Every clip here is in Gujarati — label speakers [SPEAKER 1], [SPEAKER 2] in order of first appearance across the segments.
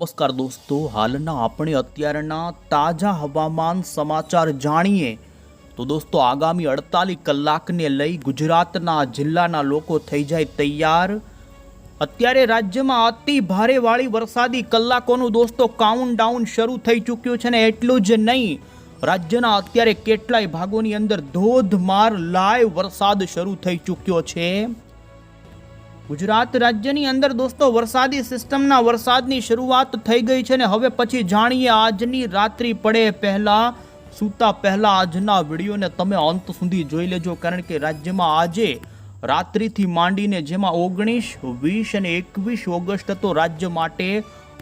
[SPEAKER 1] નમસ્કાર દોસ્તો, હાલના આપણે અત્યારના તાજા હવામાન સમાચાર જાણીએ. તો દોસ્તો, આગામી અડતાલીસ કલાકને લઈ ગુજરાતના જિલ્લાના લોકો થઈ જાય તૈયાર. અત્યારે રાજ્યમાં અતિ ભારે વાળી વરસાદી કલાકોનું દોસ્તો કાઉન્ટ ડાઉન શરૂ થઈ ચૂક્યું છે ને એટલું જ નહીં. રાજ્યના અત્યારે કેટલાય ભાગોની અંદર ધોધમાર લાઈવ વરસાદ શરૂ થઈ ચૂક્યો છે. ગુજરાત રાજ્યની અંદર દોસ્તો, વરસાદી સિસ્ટમના વરસાદની શરૂઆત થઈ ગઈ છે ને હવે પછી જાણીએ આજની રાત્રિ પડે પહેલા, સૂતા પહેલા આજના વિડીયોને તમે અંત સુધી જોઈ લેજો કારણ કે રાજ્યમાં આજે રાત્રિથી માંડીને જેમાં ઓગણીસ, વીસ અને એકવીસ ઓગસ્ટ તો રાજ્ય માટે,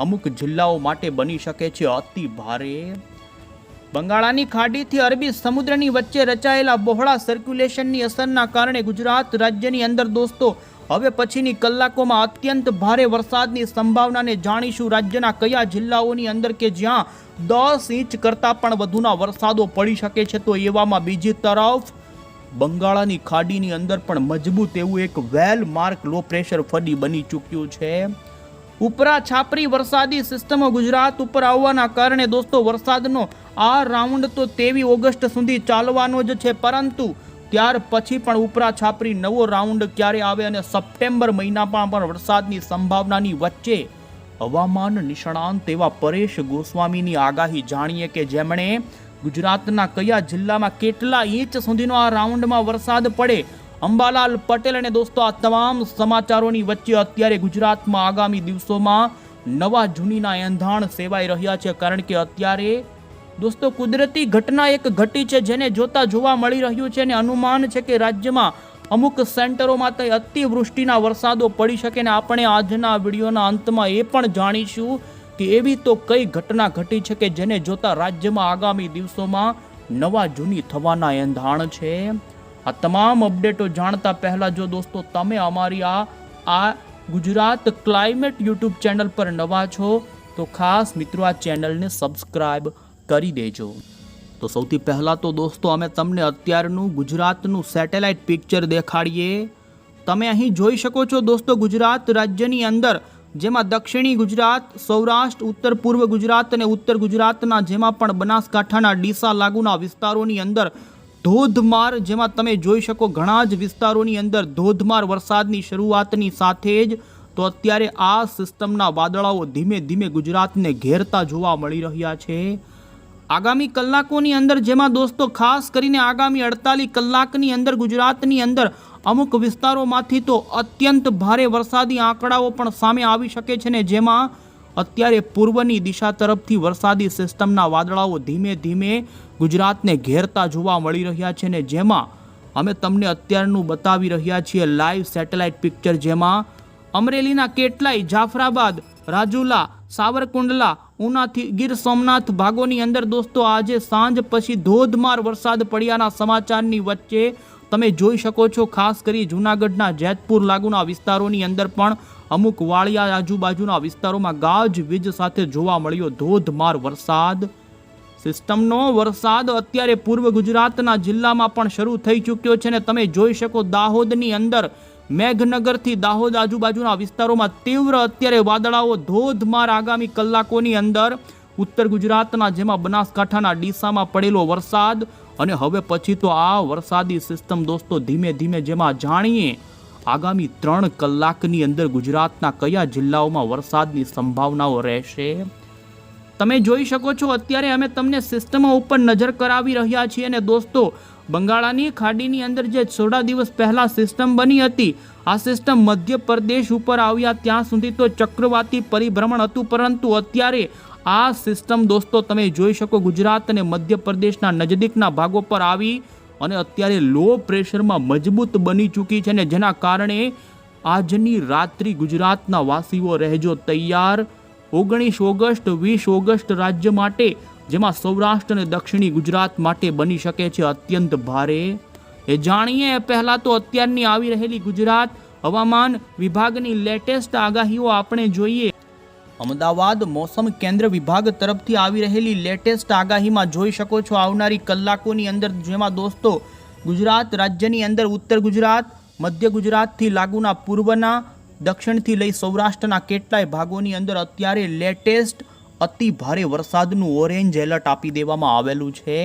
[SPEAKER 1] અમુક જિલ્લાઓ માટે બની શકે છે અતિ ભારે. બંગાળાની ખાડીથી અરબી સમુદ્રની વચ્ચે રચાયેલા બહોળા સર્ક્યુલેશનની અસરના કારણે ગુજરાત રાજ્યની અંદર દોસ્તો હવે પછીની કલાકોમાં અત્યંત ભારે વરસાદની સંભાવનાને જાણીશું રાજ્યના કયા જિલ્લાઓની અંદર કે જ્યાં દસ ઇંચ કરતાં પણ વધુના વરસાદો પડી શકે છે તો એવામાં બીજી તરફ બંગાળાની ખાડીની અંદર પણ મજબૂત એવું એક વેલ માર્ક લો પ્રેશર ફડી બની ચૂક્યું છે. ઉપરા છાપરી વરસાદી સિસ્ટમો ગુજરાત ઉપર આવવાના કારણે દોસ્તો વરસાદનો આ રાઉન્ડ તો તેવી ઓગસ્ટ સુધી ચાલવાનો જ છે, પરંતુ ત્યાર પછી પણ ઉપરા છાપરી નવો રાઉન્ડ ક્યારે આવે અને સપ્ટેમ્બર મહિનામાં પણ વરસાદની સંભાવનાની વચ્ચે હવામાન નિષ્ણાંત એવા પરેશ ગોસ્વામીની આગાહી જાણીએ કે જેમણે ગુજરાતના કયા જિલ્લામાં કેટલા ઇંચ સુધીનો આ રાઉન્ડમાં વરસાદ પડે? અંબાલાલ પટેલ અને દોસ્તો, આ તમામ સમાચારોની વચ્ચે અત્યારે ગુજરાતમાં આગામી દિવસોમાં નવા જૂનીના એંધાણ સેવાઈ રહ્યા છે. કારણ કે અત્યારે દોસ્તો, કુદરતી ઘટના એક ઘટી છે જેને જોતા જોવા મળી રહ્યું છે અને અનુમાન છે કે રાજ્યમાં અમુક સેન્ટરોમાં તો અતિવૃષ્ટિના વરસાદો પડી શકે ને આપણે આજના વિડીયોના અંતમાં એ પણ જાણીશું કે એવી તો કઈ ઘટના ઘટી છે કે જેને જોતા રાજ્યમાં આગામી દિવસોમાં નવા જૂની થવાના એંધાણ છે? આ તમામ અપડેટો જાણતા પહેલાં જો દોસ્તો, તમે અમારી આ આ ગુજરાત ક્લાઇમેટ યુટ્યુબ ચેનલ પર નવા છો, તો ખાસ મિત્રો આ ચેનલને સબસ્ક્રાઇબ કરી દેજો. તો સૌથી પહેલાં તો દોસ્તો, અમે તમને અત્યારનું ગુજરાતનું સેટેલાઇટ પિક્ચર દેખાડીએ. તમે અહીં જોઈ શકો છો દોસ્તો, ગુજરાત રાજ્યની અંદર, જેમાં દક્ષિણી ગુજરાત, સૌરાષ્ટ્ર, ઉત્તર પૂર્વ ગુજરાત અને ઉત્તર ગુજરાતના જેમાં પણ બનાસકાંઠાના ડીસા લાગુના વિસ્તારોની અંદર ધોધમાર, જેમાં તમે જોઈ શકો ઘણા જ વિસ્તારોની અંદર ધોધમાર વરસાદની શરૂઆતની સાથે જ, તો અત્યારે આ સિસ્ટમના વાદળાઓ ધીમે ધીમે ગુજરાતને ઘેરતા જોવા મળી રહ્યા છે. આગામી કલાકોની અંદર જેમાં દોસ્તો ખાસ કરીને આગામી અડતાલીસ કલાકની અંદર ગુજરાતની અંદર અમુક વિસ્તારોમાંથી તો અત્યંત ભારે વરસાદી આંકડાઓ પણ સામે આવી શકે છે ને જેમાં અત્યારે પૂર્વની દિશા તરફથી વરસાદી સિસ્ટમના વાદળાઓ ધીમે ધીમે ગુજરાતને ઘેરતા જોવા મળી રહ્યા છે ને જેમાં અમે તમને અત્યારનું બતાવી રહ્યા છીએ લાઈવ સેટેલાઇટ પિક્ચર જેમાં અમરેલીના કેટલાય જાફરાબાદ, રાજુલા, સાવરકુંડલા, ઉનાથી ગીર સોમનાથ ભાગોની અંદર દોસ્તો આજે સાંજ પછી ધોધમાર વરસાદ પડ્યાના સમાચારની વચ્ચે તમે જોઈ શકો છો, ખાસ કરી જૂનાગઢના જેતપુર લાગુના વિસ્તારોની અંદર પણ અમુક વાળિયા આજુબાજુના વિસ્તારોમાં ગાજ વીજ સાથે જોવા મળ્યો ધોધમાર વરસાદ. સિસ્ટમનો વરસાદ અત્યારે પૂર્વ ગુજરાતના જિલ્લામાં પણ શરૂ થઈ ચૂક્યો છે ને તમે જોઈ શકો દાહોદની અંદર મેઘનગરથી દાહોદ આજુબાજુના વિસ્તારોમાં તીવ્ર અત્યારે વાદળાઓ, ધોધમાર આગામી કલાકોની અંદર. ઉત્તર ગુજરાતના જેમાં બનાસકાંઠાના ડીસામાં પડેલો વરસાદ અને હવે પછી તો આ વરસાદી સિસ્ટમ દોસ્તો ધીમે ધીમે જેમાં જાણીએ, આગામી ત્રણ કલાકની અંદર ગુજરાતના કયા જિલ્લાઓમાં વરસાદની સંભાવનાઓ રહેશે? તમે જોઈ શકો છો, અત્યારે અમે તમને સિસ્ટમો ઉપર નજર કરાવી રહ્યા છીએ અને દોસ્તો બંગાળાની ખાડીની અંદર જે થોડા દિવસ પહેલાં સિસ્ટમ બની હતી, આ સિસ્ટમ મધ્યપ્રદેશ ઉપર આવ્યા ત્યાં સુધી તો ચક્રવાતી પરિભ્રમણ હતું, પરંતુ અત્યારે આ સિસ્ટમ દોસ્તો તમે જોઈ શકો ગુજરાત અને મધ્યપ્રદેશના નજદીકના ભાગો પર આવી અને અત્યારે લો પ્રેશરમાં મજબૂત બની ચૂકી છે ને જેના કારણે આજની રાત્રિ ગુજરાતના વાસીઓ રહેજો તૈયાર. ઓગણીસ ઓગસ્ટ, વીસ ઓગસ્ટ રાજ્ય માટે જેમાં સૌરાષ્ટ્ર અને દક્ષિણી ગુજરાત માટે બની શકે છે અત્યંત ભારે. એ જાણીએ, પહેલાં તો અત્યારની આવી રહેલી ગુજરાત હવામાન વિભાગની લેટેસ્ટ આગાહીઓ આપણે જોઈએ. અમદાવાદ મોસમ કેન્દ્ર વિભાગ તરફથી આવી રહેલી લેટેસ્ટ આગાહીમાં જોઈ શકો છો આવનારી કલાકોની અંદર જેમાં દોસ્તો, ગુજરાત રાજ્યની અંદર ઉત્તર ગુજરાત, મધ્ય ગુજરાતથી લાગુના પૂર્વના, દક્ષિણથી લઈ સૌરાષ્ટ્રના કેટલાય ભાગોની અંદર અત્યારે લેટેસ્ટ અતિ ભારે વરસાદનું ઓરેન્જ એલર્ટ આપી દેવામાં આવેલું છે.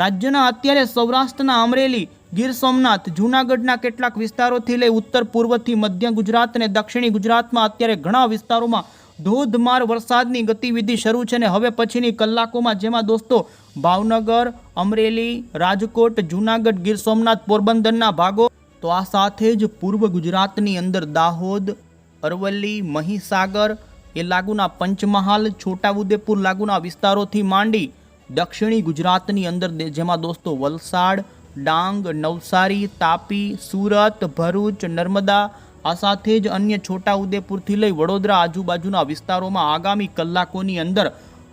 [SPEAKER 1] રાજ્યના અત્યારે સૌરાષ્ટ્રના અમરેલી, ગીર સોમનાથ, જૂનાગઢના કેટલાક વિસ્તારોથી લઈ ઉત્તર પૂર્વથી મધ્ય ગુજરાત અને દક્ષિણી ગુજરાતમાં અત્યારે ઘણા વિસ્તારોમાં ધોધમાર વરસાદની ગતિવિધિ શરૂ છે ને હવે પછીની કલાકોમાં જેમાં દોસ્તો, ભાવનગર, અમરેલી, રાજકોટ, જૂનાગઢ, ગીર સોમનાથ, પોરબંદરના ભાગો, તો આ સાથે જ પૂર્વ ગુજરાતની અંદર દાહોદ, અરવલ્લી, મહીસાગર એ લાગુના પંચમહાલ, છોટાઉદેપુર લાગુના વિસ્તારોથી માંડી દક્ષિણી ગુજરાતની અંદર જેમાં દોસ્તો વલસાડ, ડાંગ, નવસારી, તાપી, સુરત, ભરૂચ, નર્મદા, આ સાથે જ અન્ય છોટાઉદેપુરથી લઈ વડોદરા આજુબાજુના વિસ્તારોમાં આગામી કલાકોની અંદર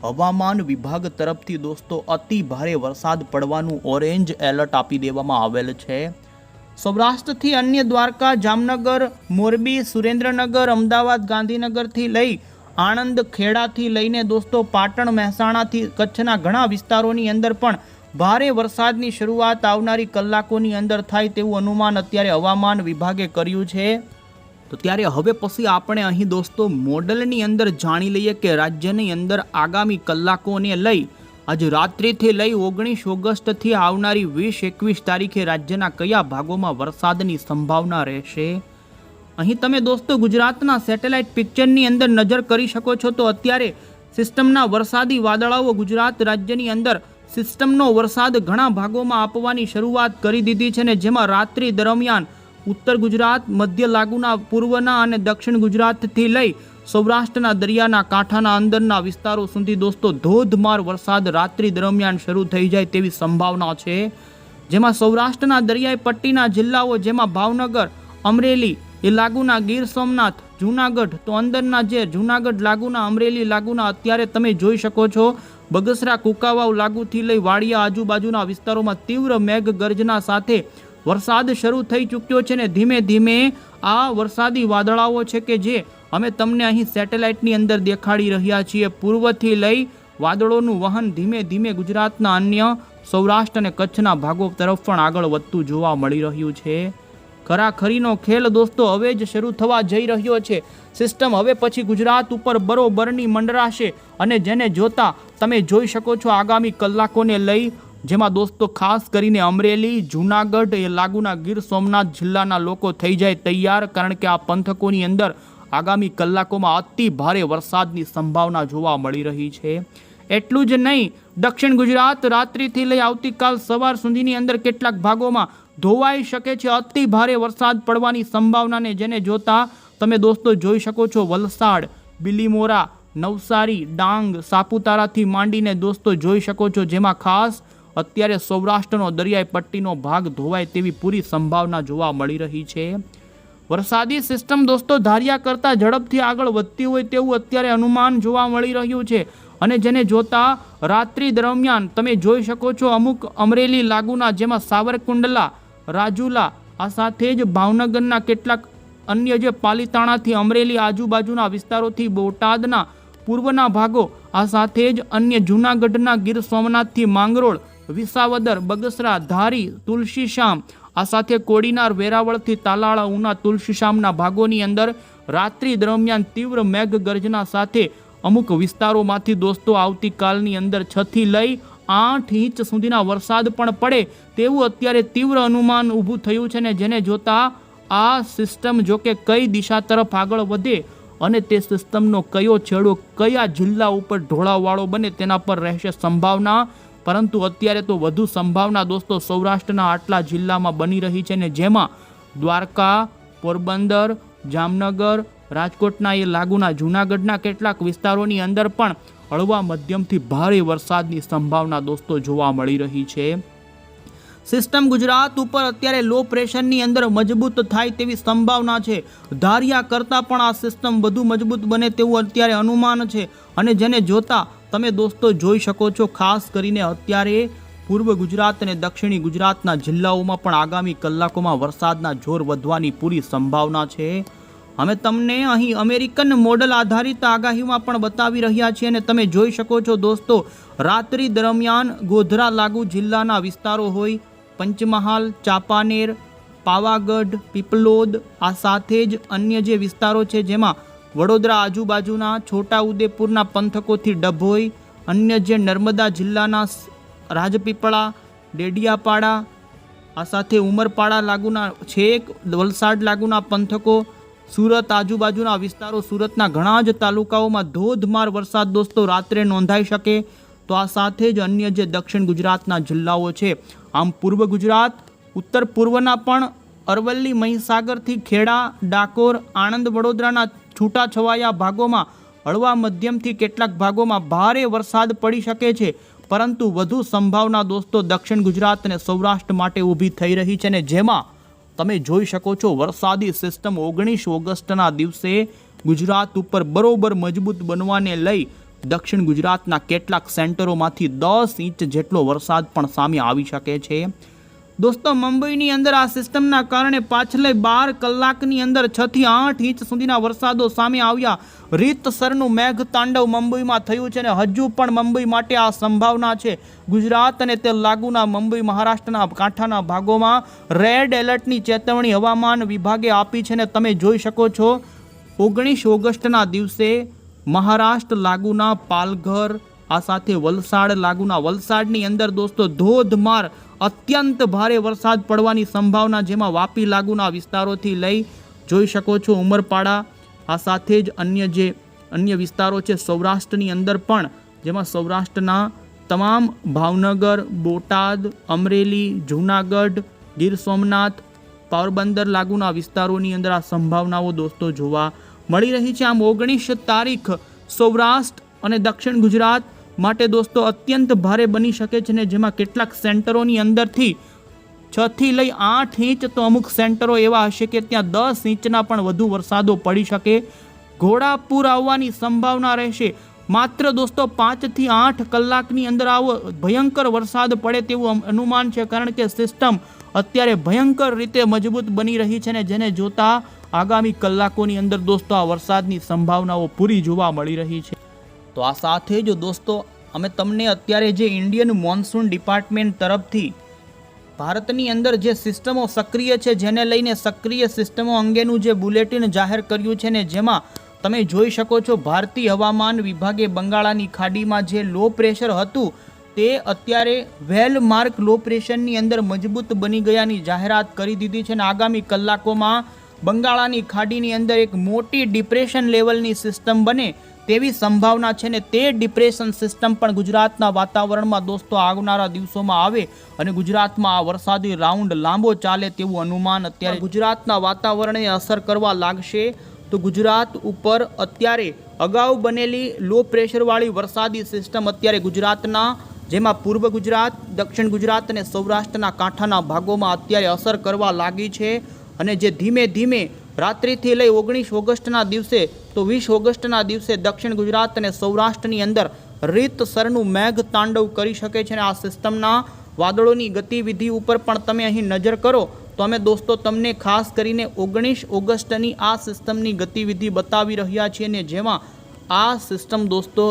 [SPEAKER 1] હવામાન વિભાગ તરફથી દોસ્તો અતિ ભારે વરસાદ પડવાનું ઓરેન્જ એલર્ટ આપી દેવામાં આવેલ છે. સૌરાષ્ટ્રથી અન્ય દ્વારકા, જામનગર, મોરબી, સુરેન્દ્રનગર, અમદાવાદ, ગાંધીનગરથી લઈ આણંદ ખેડાથી લઈને દોસ્તો પાટણ મહેસાણાથી કચ્છના ઘણા વિસ્તારોની અંદર પણ ભારે વરસાદની શરૂઆત આવનારી કલાકોની અંદર થાય તેવું અનુમાન અત્યારે હવામાન વિભાગે કર્યું છે. તો ત્યારે હવે પછી આપણે અહીં દોસ્તો મોડલની અંદર જાણી લઈએ કે રાજ્યની અંદર આગામી કલાકોને લઈ આજે રાત્રિથી લઈ ઓગણીસ ઓગસ્ટથી આવનારી વીસ એકવીસ તારીખે રાજ્યના કયા ભાગોમાં વરસાદની સંભાવના રહેશે? અહીં તમે દોસ્તો ગુજરાતના સેટેલાઇટ પિક્ચરની અંદર નજર કરી શકો છો તો અત્યારે સિસ્ટમના વરસાદી વાદળાઓ ગુજરાત રાજ્યની અંદર સિસ્ટમનો વરસાદ ઘણા ભાગોમાં આપવાની શરૂઆત કરી દીધી છે ને જેમાં રાત્રિ દરમિયાન ઉત્તર ગુજરાત, મધ્ય લાગુના પૂર્વના અને દક્ષિણ ગુજરાતથી લઈ સૌરાષ્ટ્રના દરિયાના કાંઠાના અંદરના વિસ્તારો સુધી દોસ્તો ધોધમાર વરસાદ રાત્રિ દરમિયાન શરૂ થઈ જાય તેવી સંભાવના છે. જેમાં સૌરાષ્ટ્રના દરિયાઈ પટ્ટીના જિલ્લાઓ જેમાં ભાવનગર, અમરેલી એ લાગુના ગીર સોમનાથ, જૂનાગઢ. તો અંદરના જે જૂનાગઢ લાગુના, અમરેલી લાગુના, અત્યારે તમે જોઈ શકો છો, બગસરા કુકાવાવ લાગુથી લઈ વાડિયા આજુબાજુના વિસ્તારોમાં તીવ્ર મેઘ ગર્જના સાથે વરસાદ શરૂ થઈ ચૂક્યો છે ને ધીમે ધીમે આ વરસાદી વાદળાઓ છે કે જે અમે તમને અહીં સેટેલાઇટની અંદર દેખાડી રહ્યા છીએ. પૂર્વથી લઈ વાદળોનું વહન ધીમે ધીમે ગુજરાતના અન્ય સૌરાષ્ટ્ર અને કચ્છના ભાગો તરફ પણ આગળ વધતું જોવા મળી રહ્યું છે. ખરાખરીનો ખેલ દોસ્તો હવે જ શરૂ થવા જઈ રહ્યો છે. સિસ્ટમ હવે પછી ગુજરાત ઉપર બરોબરની મંડરાશે અને જેને જોતા તમે જોઈ શકો છો આગામી કલાકોને લઈ, જેમાં દોસ્તો ખાસ કરીને અમરેલી, જૂનાગઢ, એ લાગુના ગીર સોમનાથ જિલ્લાના લોકો થઈ જાય તૈયાર, કારણ કે આ પંથકોની અંદર આગામી કલાકોમાં અતિ ભારે વરસાદની સંભાવના જોવા મળી રહી છે. એટલું જ નહીં દક્ષિણ ગુજરાત રાત્રિથી લઈ આવતીકાલ સવાર સુધીની અંદર કેટલાક ભાગોમાં ધોવાઈ શકે છે. અતિ ભારે વરસાદ પડવાની સંભાવનાને જેને જોતા તમે દોસ્તો જોઈ શકો છો. વલસાડ, બિલીમોરા, નવસારી, ડાંગ, સાપુતારાથી માંડીને દોસ્તો જોઈ શકો છો. જેમાં ખાસ અત્યારે સૌરાષ્ટ્રનો દરિયાઈ પટ્ટીનો ભાગ ધોવાય તેવી પૂરી સંભાવના જોવા મળી રહી છે. વરસાદી સિસ્ટમ દોસ્તો ધાર્યા કરતાં ઝડપથી આગળ વધતી હોય તેવું અત્યારે અનુમાન જોવા મળી રહ્યું છે. અને જેને જોતા રાત્રિ દરમિયાન તમે જોઈ શકો છો અમુક અમરેલી લાગુના, જેમાં સાવરકુંડલા, રાજુલા, આ સાથે જ ભાવનગરના કેટલાક અન્ય જે પાલીતાણાથી અમરેલી આજુબાજુના વિસ્તારોથી બોટાદના પૂર્વના ભાગો, આ સાથે જ અન્ય જૂનાગઢના ગીર સોમનાથથી માંગરોળ, વિસાવદર, બગસરા, ધારી તુલસીશ્યામ આ સાથે કોડીનાર, વેરાવળથી તાલાળા, ઉના તુલસીશ્યામના ભાગોની અંદર રાત્રિ દરમિયાન તીવ્ર મેઘ ગર્જના સાથે અમુક વિસ્તારોમાંથી દોસ્તો આવતીકાલની અંદર છથી લઈ આઠ ઇંચ સુધીના વરસાદ પણ પડે તેવું અત્યારે તીવ્ર અનુમાન ઊભું થયું છે ને જેને જોતા આ સિસ્ટમ જો કે કઈ દિશા તરફ આગળ વધે અને તે સિસ્ટમનો કયો છેડો કયા જિલ્લા ઉપર ઢોળાવવાળો બને તેના પર રહેશે સંભાવના. પરંતુ અત્યારે તો વધુ સંભાવના દોસ્તો સૌરાષ્ટ્રના આટલા જિલ્લામાં બની રહી છે ને જેમાં દ્વારકા, પોરબંદર, જામનગર રાજકોટના એ લાગુના જૂનાગઢના કેટલાક વિસ્તારોની અંદર પણ હળવા મધ્યમથી ભારે વરસાદની સંભાવના દોસ્તો જોવા મળી રહી છે. સિસ્ટમ ગુજરાત ઉપર અત્યારે લો પ્રેશરની અંદર મજબૂત થાય તેવી સંભાવના છે. ધાર્યા કરતાં પણ આ સિસ્ટમ વધુ મજબૂત બને તેવું અત્યારે અનુમાન છે. અને જેને જોતા તમે દોસ્તો જોઈ શકો છો, ખાસ કરીને અત્યારે પૂર્વ ગુજરાત અને દક્ષિણી ગુજરાતના જિલ્લાઓમાં પણ આગામી કલાકોમાં વરસાદના જોર વધવાની પૂરી સંભાવના છે. અમે તમને અહીં અમેરિકન મોડલ આધારિત આગાહીમાં પણ બતાવી રહ્યા છીએ અને તમે જોઈ શકો છો દોસ્તો, રાત્રિ દરમિયાન ગોધરા લાગુ જિલ્લાના વિસ્તારો હોય, પંચમહાલ, ચાંપાનેર, પાવાગઢ, પીપલોદ, આ સાથે જ અન્ય જે વિસ્તારો છે જેમાં વડોદરા આજુબાજુના, છોટાઉદેપુરના પંથકોથી ડભોઈ અન્ય જે નર્મદા જિલ્લાના રાજપીપળા, ડેડિયાપાડા, આ સાથે ઉમરપાડા લાગુના છેક વલસાડ લાગુના પંથકો સુરત આજુબાજુના વિસ્તારો સુરતના ઘણા જ તાલુકાઓમાં ધોધમાર વરસાદ દોસ્તો રાત્રે નોંધાઈ શકે તો આ સાથે જ અન્ય જે દક્ષિણ ગુજરાતના જિલ્લાઓ છે, આમ પૂર્વ ગુજરાત, ઉત્તર પૂર્વના પણ અરવલ્લી, મહીસાગરથી ખેડા, ડાકોર, આણંદ, વડોદરાના છૂટાછવાયા ભાગોમાં, હળવા મધ્યમથી કેટલાક ભાગોમાં ભારે વરસાદ પડી શકે છે, પરંતુ વધુ સંભાવના દોસ્તો દક્ષિણ ગુજરાત અને સૌરાષ્ટ્ર માટે ઊભી થઈ રહી છે ને જેમાં તમે જોઈ શકો છો, વરસાદી સિસ્ટમ ઓગણીસ ઓગસ્ટના દિવસે ગુજરાત ઉપર બરોબર મજબૂત બનવાને લઈ દક્ષિણ ગુજરાતના કેટલાક સેન્ટરોમાંથી દસ ઇંચ જેટલો વરસાદ પણ સામે આવી શકે છે. દોસ્તો, મુંબઈની અંદર આ સિસ્ટમના કારણે પાછલે બાર કલાકની અંદર છ થી આઠ ઇંચ સુધીના વરસાદો સામે આવ્યા. રીતસરનું મેઘ તાંડવ મુંબઈમાં થયું છે અને હજુ પણ મુંબઈ માટે આ સંભાવના છે. ગુજરાત અને તે લાગુના મુંબઈ મહારાષ્ટ્રના કાંઠાના ભાગોમાં રેડ એલર્ટની ચેતવણી હવામાન વિભાગે આપી છે ને તમે જોઈ શકો છો. ઓગણીસ ઓગસ્ટના દિવસે મહારાષ્ટ્ર, લાગુના, પાલઘર આ સાથે વલસાડ લાગુના વલસાડની અંદર દોસ્તો ધોધમાર, અત્યંત ભારે વરસાદ પડવાની સંભાવના જેમાં વાપી લાગુના વિસ્તારોથી લઈ જોઈ શકો છો ઉમરપાડા, આ સાથે જ અન્ય જે અન્ય વિસ્તારો છે સૌરાષ્ટ્રની અંદર પણ, જેમાં સૌરાષ્ટ્રના તમામ ભાવનગર, બોટાદ, અમરેલી, જૂનાગઢ, ગીર સોમનાથ પોરબંદર લાગુના વિસ્તારોની અંદર આ સંભાવનાઓ દોસ્તો જોવા મળી રહી છે. આમ ઓગણીસ તારીખ સૌરાષ્ટ્ર અને દક્ષિણ ગુજરાત માટે દોસ્તો અત્યંત ભારે બની શકે છે ને જેમાં કેટલાક સેન્ટરોની અંદરથી છ થી લઈ આઠ ઇંચ તો અમુક સેન્ટરો એવા હશે કે ત્યાં દસ ઇંચના પણ વધુ વરસાદો પડી શકે. ઘોડાપૂર આવવાની સંભાવના રહેશે. માત્ર દોસ્તો પાંચથી આઠ કલાકની અંદર આવો ભયંકર વરસાદ પડે તેવું અનુમાન છે કારણ કે સિસ્ટમ અત્યારે ભયંકર રીતે મજબૂત બની રહી છે ને જેને જોતા આગામી કલાકોની અંદર દોસ્તો આ વરસાદની સંભાવનાઓ પૂરી જોવા મળી રહી છે. તો આ સાથે જ દોસ્તો, અમે તમને અત્યારે જે ઇન્ડિયન મોન્સૂન ડિપાર્ટમેન્ટ તરફથી ભારતની અંદર જે સિસ્ટમો સક્રિય છે, જેને લઈને સક્રિય સિસ્ટમો અંગેનું જે બુલેટિન જાહેર કર્યું છે ને જેમાં તમે જોઈ શકો છો, ભારતીય હવામાન વિભાગે બંગાળાની ખાડીમાં જે લો પ્રેશર હતું, તે અત્યારે વેલ માર્ક લો પ્રેશરની અંદર મજબૂત બની ગયાની જાહેરાત કરી દીધી છે અને આગામી કલાકોમાં બંગાળાની ખાડીની અંદર એક મોટી ડિપ્રેશન લેવલની સિસ્ટમ બને તેવી સંભાવના છે ને તે ડિપ્રેશન સિસ્ટમ પણ ગુજરાતના વાતાવરણમાં દોસ્તો આવનારા દિવસોમાં આવે અને ગુજરાતમાં આ વરસાદી રાઉન્ડ લાંબો ચાલે તેવું અનુમાન અત્યારે ગુજરાતના વાતાવરણને અસર કરવા લાગશે. તો ગુજરાત ઉપર અત્યારે અગાઉ બનેલી લો પ્રેશરવાળી વરસાદી સિસ્ટમ અત્યારે ગુજરાતના જેમાં પૂર્વ ગુજરાત દક્ષિણ ગુજરાત અને સૌરાષ્ટ્રના કાંઠાના ભાગોમાં અત્યારે અસર કરવા લાગી છે. અને જે ધીમે ધીમે રાત્રિથી લઈ ઓગણીસ ઓગસ્ટના દિવસે તો વીસ ઓગસ્ટના દિવસે દક્ષિણ ગુજરાત અને સૌરાષ્ટ્રની અંદર રીતસરનું મેઘ તાંડવ કરી શકે છે અને આ સિસ્ટમના વાદળોની ગતિવિધિ ઉપર પણ તમે અહીં નજર કરો તો અમે દોસ્તો તમને ખાસ કરીને ઓગણીસ ઓગસ્ટની આ સિસ્ટમની ગતિવિધિ બતાવી રહ્યા છીએ ને જેમાં આ સિસ્ટમ દોસ્તો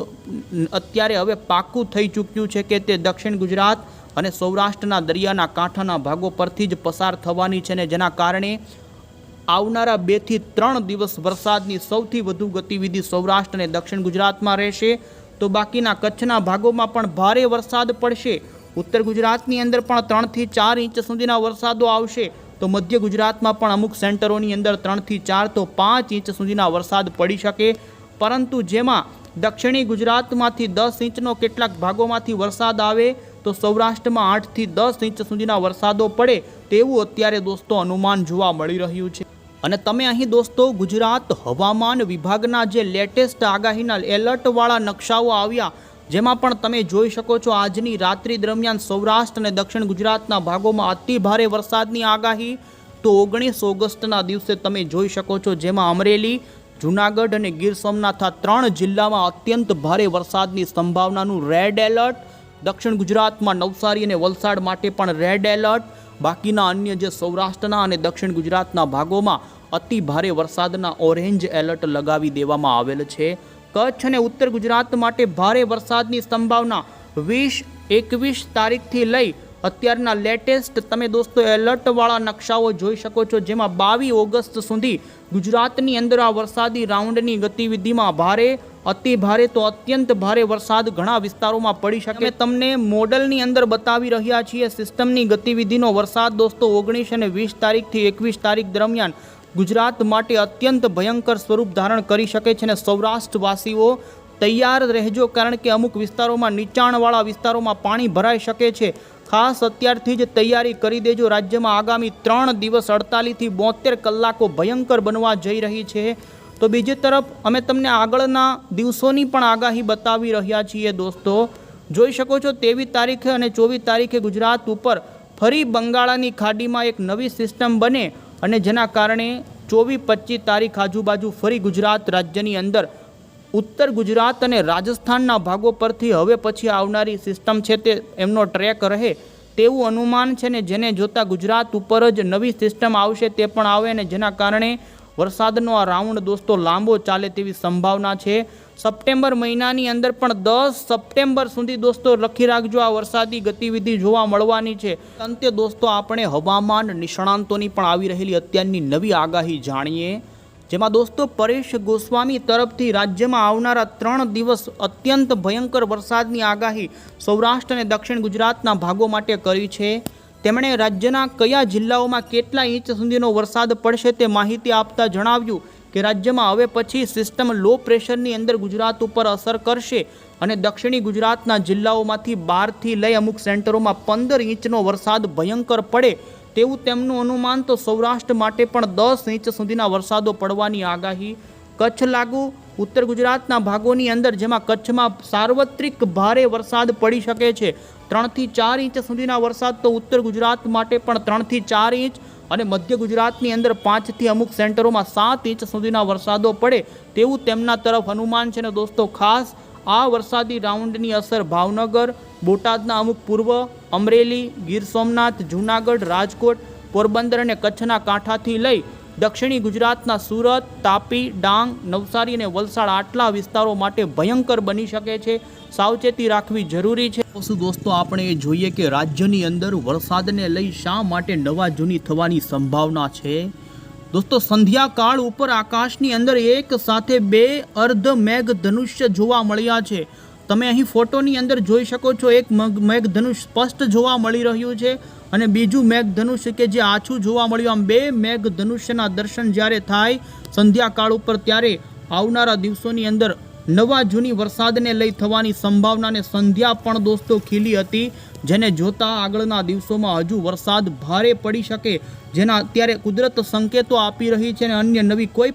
[SPEAKER 1] અત્યારે હવે પાક્કું થઈ ચૂક્યું છે કે તે દક્ષિણ ગુજરાત અને સૌરાષ્ટ્રના દરિયાના કાંઠાના ભાગો પરથી જ પસાર થવાની છે ને જેના કારણે આવનારા બેથી ત્રણ દિવસ વરસાદની સૌથી વધુ ગતિવિધિ સૌરાષ્ટ્ર અને દક્ષિણ ગુજરાતમાં રહેશે. તો બાકીના કચ્છના ભાગોમાં પણ ભારે વરસાદ પડશે. ઉત્તર ગુજરાતની અંદર પણ ત્રણથી ચાર ઇંચ સુધીના વરસાદો આવશે. તો મધ્ય ગુજરાતમાં પણ અમુક સેન્ટરોની અંદર ત્રણથી ચાર તો પાંચ ઇંચ સુધીના વરસાદ પડી શકે. પરંતુ જેમાં દક્ષિણી ગુજરાતમાંથી દસ ઇંચનો કેટલાક ભાગોમાંથી વરસાદ આવે, તો સૌરાષ્ટ્રમાં આઠથી દસ ઇંચ સુધીના વરસાદો પડે તેવું અત્યારે દોસ્તો અનુમાન જોવા મળી રહ્યું છે. અને તમે અહીં દોસ્તો ગુજરાત હવામાન વિભાગના જે લેટેસ્ટ આગાહીના એલર્ટવાળા નકશાઓ આવ્યા, જેમાં પણ તમે જોઈ શકો છો આજની રાત્રિ દરમિયાન સૌરાષ્ટ્ર અને દક્ષિણ ગુજરાતના ભાગોમાં અતિ ભારે વરસાદની આગાહી. તો ઓગણીસ ઓગસ્ટના દિવસે તમે જોઈ શકો છો જેમાં અમરેલી, જૂનાગઢ અને ગીર સોમનાથ આ ત્રણ જિલ્લામાં અત્યંત ભારે વરસાદની સંભાવનાનું રેડ એલર્ટ દક્ષિણ ગુજરાતમાં નવસારી અને વલસાડ માટે પણ રેડ એલર્ટ બાકીના અન્ય જે સૌરાષ્ટ્રના અને દક્ષિણ ગુજરાતના ભાગોમાં અતિ ભારે વરસાદના ઓરેન્જ એલર્ટ લગાવી દેવામાં આવેલ છે. કચ્છ અને ઉત્તર ગુજરાત માટે ભારે વરસાદની સંભાવના વીસ, એકવીસ તારીખથી લઈ અત્યારના લેટેસ્ટ તમે દોસ્તો એલર્ટવાળા નકશાઓ જોઈ શકો છો, જેમાં બાવીસ ઓગસ્ટ સુધી ગુજરાતની અંદર આ વરસાદી રાઉન્ડની ગતિવિધિમાં ભારે, અતિ ભારે તો અત્યંત ભારે વરસાદ ઘણા વિસ્તારોમાં પડી શકે. તમને મોડલની અંદર બતાવી રહ્યા છીએ, સિસ્ટમની ગતિવિધિનો વરસાદ દોસ્તો ઓગણીસ અને વીસ તારીખથી એકવીસ તારીખ દરમિયાન ગુજરાત માટે અત્યંત ભયંકર સ્વરૂપ ધારણ કરી શકે છે અને સૌરાષ્ટ્રવાસીઓ તૈયાર રહેજો, કારણ કે અમુક વિસ્તારોમાં નીચાણવાળા વિસ્તારોમાં પાણી ભરાઈ શકે છે. ખાસ અત્યારથી જ તૈયારી કરી દેજો. રાજ્યમાં આગામી ત્રણ દિવસ અડતાલીસથી બોતેર કલાકો ભયંકર બનવા જઈ રહી છે. તો બીજી તરફ, અમે તમને આગળના દિવસોની પણ આગાહી બતાવી રહ્યા છીએ દોસ્તો. જોઈ શકો છો તેવી તારીખે અને ચોવીસ તારીખે ગુજરાત ઉપર ફરી બંગાળાની ખાડીમાં એક નવી સિસ્ટમ બને અને જેના કારણે ચોવીસ પચીસ તારીખ આજુબાજુ ફરી ગુજરાત રાજ્યની અંદર ઉત્તર ગુજરાત અને રાજસ્થાનના ભાગો પરથી હવે પછી આવનારી સિસ્ટમ છે તે એમનો ટ્રેક રહે તેવું અનુમાન છે ને જેને જોતા ગુજરાત ઉપર જ નવી સિસ્ટમ આવશે તે પણ આવે ને જેના કારણે વરસાદનો આ રાઉન્ડ દોસ્તો લાંબો ચાલે તેવી સંભાવના છે. સપ્ટેમ્બર મહિનાની અંદર પણ દસ સપ્ટેમ્બર સુધી દોસ્તો લખી રાખજો આ વરસાદી ગતિવિધિ જોવા મળવાની છે. અંતે દોસ્તો આપણે હવામાન નિષ્ણાંતોની પણ આવી રહેલી અત્યારની નવી આગાહી જાણીએ. જેમાં દોસ્તો પરેશ ગોસ્વામી તરફથી રાજ્યમાં આવનારા ત્રણ દિવસ અત્યંત ભયંકર વરસાદની આગાહી સૌરાષ્ટ્ર અને દક્ષિણ ગુજરાતના ભાગો માટે કરી છે. તેમણે રાજ્યના કયા જિલ્લાઓમાં કેટલા ઇંચ સુધીનો વરસાદ પડશે તે માહિતી આપતા જણાવ્યું કે રાજ્યમાં હવે પછી સિસ્ટમ લો પ્રેશરની અંદર ગુજરાત ઉપર અસર કરશે અને દક્ષિણી ગુજરાતના જિલ્લાઓમાંથી બારથી લઈ અમુક સેન્ટરોમાં પંદર ઇંચનો વરસાદ ભયંકર પડે તેવું તેમનું અનુમાન તો સૌરાષ્ટ્ર માટે પણ દસ ઇંચ સુધીના વરસાદો પડવાની આગાહી. કચ્છ લાગુ, ઉત્તર ગુજરાતના ભાગોની અંદર જેમાં કચ્છમાં સાર્વત્રિક ભારે વરસાદ પડી શકે છે. ત્રણથી ચાર ઇંચ સુધીના વરસાદ તો ઉત્તર ગુજરાત માટે પણ ત્રણથી ચાર ઇંચ અને મધ્ય ગુજરાતની અંદર પાંચથી અમુક સેન્ટરોમાં સાત ઇંચ સુધીના વરસાદો પડે તેવું તેમના તરફ અનુમાન છે. ને દોસ્તો, ખાસ આ વરસાદી રાઉન્ડની અસર ભાવનગર બોટાદના અમુક પૂર્વ અમરેલી, ગીર સોમનાથ, જૂનાગઢ, રાજકોટ, પોરબંદર અને કચ્છના કાંઠાથી લઈ દક્ષિણી ગુજરાતના સુરત, તાપી, ડાંગ, નવસારી અને વલસાડ આટલા વિસ્તારો માટે ભયંકર બની શકે છે. સાવચેતી રાખવી જરૂરી છે. શું દોસ્તો, આપણે એ જોઈએ કે રાજ્યની અંદર વરસાદને લઈ શા માટે નવા જૂની થવાની સંભાવના છે? દોસ્તો, સંધ્યાકાળ ઉપર આકાશની અંદર એક સાથે બે અર્ધ મેઘ ધનુષ્ય જોવા મળ્યા છે. તમે અહીં ફોટોની અંદર જોઈ શકો છો એક મેઘધનુષ સ્પષ્ટ જોવા મળી રહ્યું છે અને બીજું મેઘધનુષ્ય કે જે આછું જોવા મળ્યું, આમ બે મેઘધનુષ્યના દર્શન જ્યારે થાય સંધ્યાકાળ ઉપર ત્યારે આવનારા દિવસોની અંદર નવા જૂની વરસાદને લઈ થવાની સંભાવનાને સંધ્યા પણ દોસ્તો ખીલી હતી, જેને જોતા આગળના દિવસોમાં હજુ વરસાદ ભારે પડી શકે, જેના અત્યારે કુદરત સંકેતો આપી રહી છે અને અન્ય નવી કોઈ